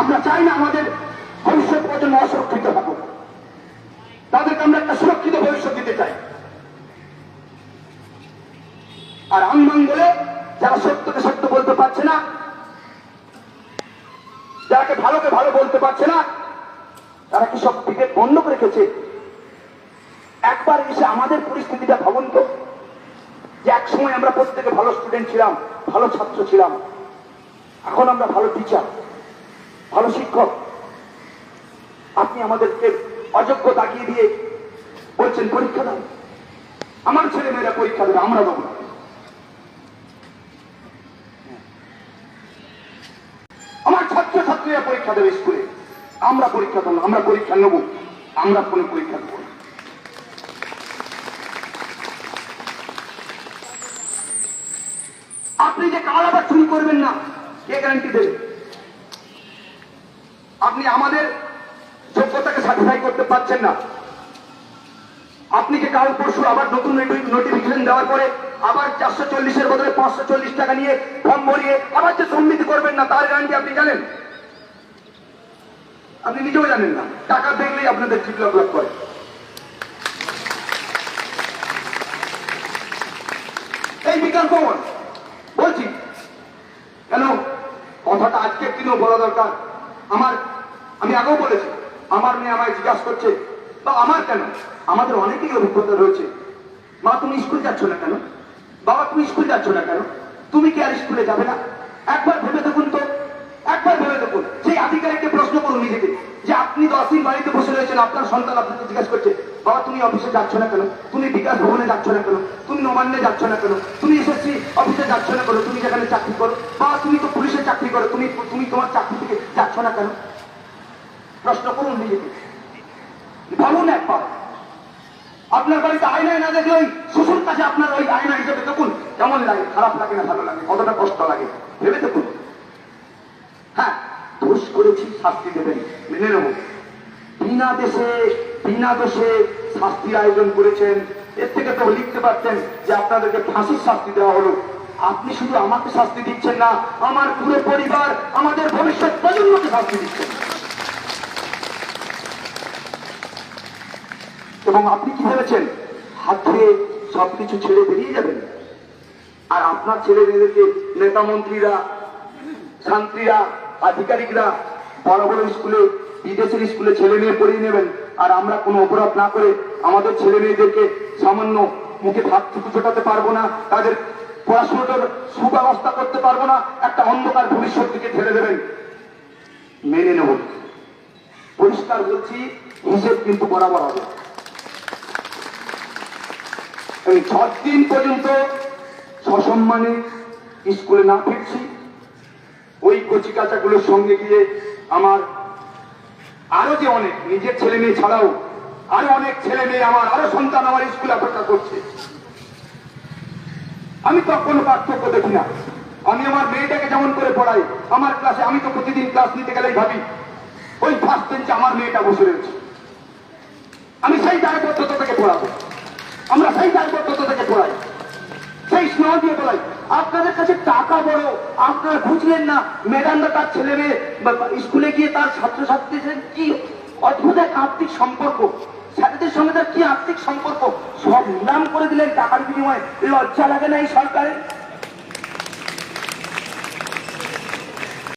আমরা চাই না আমাদের ভবিষ্যৎ প্রজন্ম অসুরক্ষিত থাকুক। তাদেরকে আমরা একটা সুরক্ষিত ভবিষ্যৎ দিতে চাই। আর আমমঙ্গলে যারা সত্যকে সত্য বলতে পারছে না, যারাকে ভালোকে ভালো বলতে পারছে না, তারা কি সব বিবেক বন্ধ করে রেখেছে? একবার এসে আমাদের পরিস্থিতিটা ভাবুন তো। যে এক সময় আমরা প্রত্যেকে ভালো স্টুডেন্ট ছিলাম, ভালো ছাত্র ছিলাম। এখন আমরা ভালো টিচার ভালো শিক্ষক। আপনি আমাদেরকে অযোগ্য তাকিয়ে দিয়ে বলছেন, পরীক্ষা দাও। আমার ছেলে মেয়েরা পরীক্ষা দেবে, আমরা দেবো আমার ছাত্র ছাত্রীরা পরীক্ষা দেবে স্কুলে। আমরা পরীক্ষা দেবো আমরা পরীক্ষা নেব। আমরা কোনো পরীক্ষা দেবো না। আপনি যে কাল আবার চুরি করবেন না, কে গ্যারান্টি দেবে? আপনি আমাদের যোগ্যতাকে সার্টিফাই করতে পারছেন না। আপনি যে কাল পরশু আবার নতুন নোটিফিকেশন দেওয়ার পরে আবার চারশো চল্লিশের বদলে পাঁচশো চল্লিশ টাকা নিয়ে ফর্ম ভরিয়ে আবার যে সম্মিতি করবেন না, তার গ্যারান্টি আপনি জানেন? আপনি নিজেও জানেন না। টাকা দেখলেই আপনাদের ঠিক লাভ করে। এই বিজ্ঞান ভবন বলছি, কেন? কথাটা আজকের দিনেও বলা দরকার। আমার আমি আগেও বলেছি, আমার মেয়ে আমায় জিজ্ঞাসা করছে, বা আমার কেন? আমাদের অনেকেই অভিজ্ঞতা রয়েছে। মা, তুমি স্কুল যাচ্ছ না কেন? বাবা, তুমি স্কুল যাচ্ছ না কেন? তুমি কি আর স্কুলে যাবে না? একবার ভেবে দেখুন তো, একবার ভেবে দেখুন। সেই আধিকারিককে প্রশ্ন করুন নিজেকে, যে আপনি দশ দিন বাড়িতে বসে রয়েছেন, আপনার সন্তান আপনাকে জিজ্ঞাসা করছে, বাবা, তুমি অফিসে যাচ্ছ না কেন? তুমি বিকাশ ভবনে যাচ্ছ না কেন? তুমি নবান্নে যাচ্ছ না কেন? তুমি এসএসসি অফিসে যাচ্ছ না কেন? তুমি যেখানে চাকরি করো বাবা তুমি তো পুলিশে চাকরি করো, তুমি তুমি তোমার চাকরি থেকে যাচ্ছ না কেন? প্রশ্ন করুন নিজেকে। ভাবুন একবার। আপনার বাড়িতে আয়নায় না দেখলে ওই শ্বশুর কাছে আপনার ওই আয়না হিসেবে দেখুন কেমন লাগে, খারাপ লাগে না ভালো লাগে, কতটা কষ্ট লাগে, ভেবে দেখুন। হ্যাঁ দোষ করেছি, শাস্তি দেবেন, মেনে নেব। বিনা দেশে বিনা দোষে শাস্তির আয়োজন করেছেন। এর থেকে তো লিখতে পারতেন যে আপনাদেরকে ফাঁসির শাস্তি দেওয়া হলো। আপনি শুধু আমাকে শাস্তি দিচ্ছেন না, আমার পুরো পরিবার, আমাদের ভবিষ্যৎ প্রজন্মকে শাস্তি দিচ্ছেন। এবং আপনি কি ভেবেছেন? হাত ধুয়ে সবকিছু ছেড়ে বেরিয়ে যাবেন? আর আপনার ছেলে মেয়েদেরকে নেতা মন্ত্রীরা শান্তিরা আধিকারিকরা, বড় বড় স্কুলে, বিদেশের স্কুলে ছেলে মেয়ে পড়িয়ে নেবেন। আর আমরা কোনো অপরাধ না করে আমাদের ছেলে মেয়েদেরকে সামান্য মুখে ভাত টুকু ছোটাতে পারব না, তাদের পড়াশোনাটার সুব্যবস্থা করতে পারব না, একটা অন্ধকার ভবিষ্যৎ দিকে ঠেলে দেবেন। মেনে নেব। পরিষ্কার বলছি, হিসেব কিন্তু বরাবর হবে। আমি দিন পর্যন্ত সসম্মানে স্কুলে না ফিরছি। ওই কচি কাচাগুলোর সঙ্গে গিয়ে আমার আরও যে অনেক নিজের ছেলে মেয়ে ছাড়াও আরও অনেক ছেলে মেয়ে আমার, আরও সন্তান আমার স্কুলে অপেক্ষা করছে। আমি তো কোনো পার্থক্য দেখি না। আমি আমার মেয়েটাকে যেমন করে পড়াই, আমার ক্লাসে আমি তো প্রতিদিন ক্লাস নিতে গেলেই ভাবি, ওই ফার্স্ট বেঞ্চে আমার মেয়েটা বসে রয়েছে। আমি সেই দায়বদ্ধতা থেকে পড়াবো। আমরা সেই দায়বদ্ধতা থেকে পড়াই। সেই স্নেহ দিয়ে পড়াই। আপনাদের কাছে টাকা বড়, আপনারা বুঝলেন না ম্যাডামরা তার ছেলে স্কুলে গিয়ে তার ছাত্রছাত্রীদের কি অদ্ভুত এক আর্থিক সম্পর্ক, স্যারদের সঙ্গে তার কি আর্থিক সম্পর্ক? সব নিলাম করে দিলেন টাকার বিনিময়ে। লজ্জা লাগে না এই সরকারের?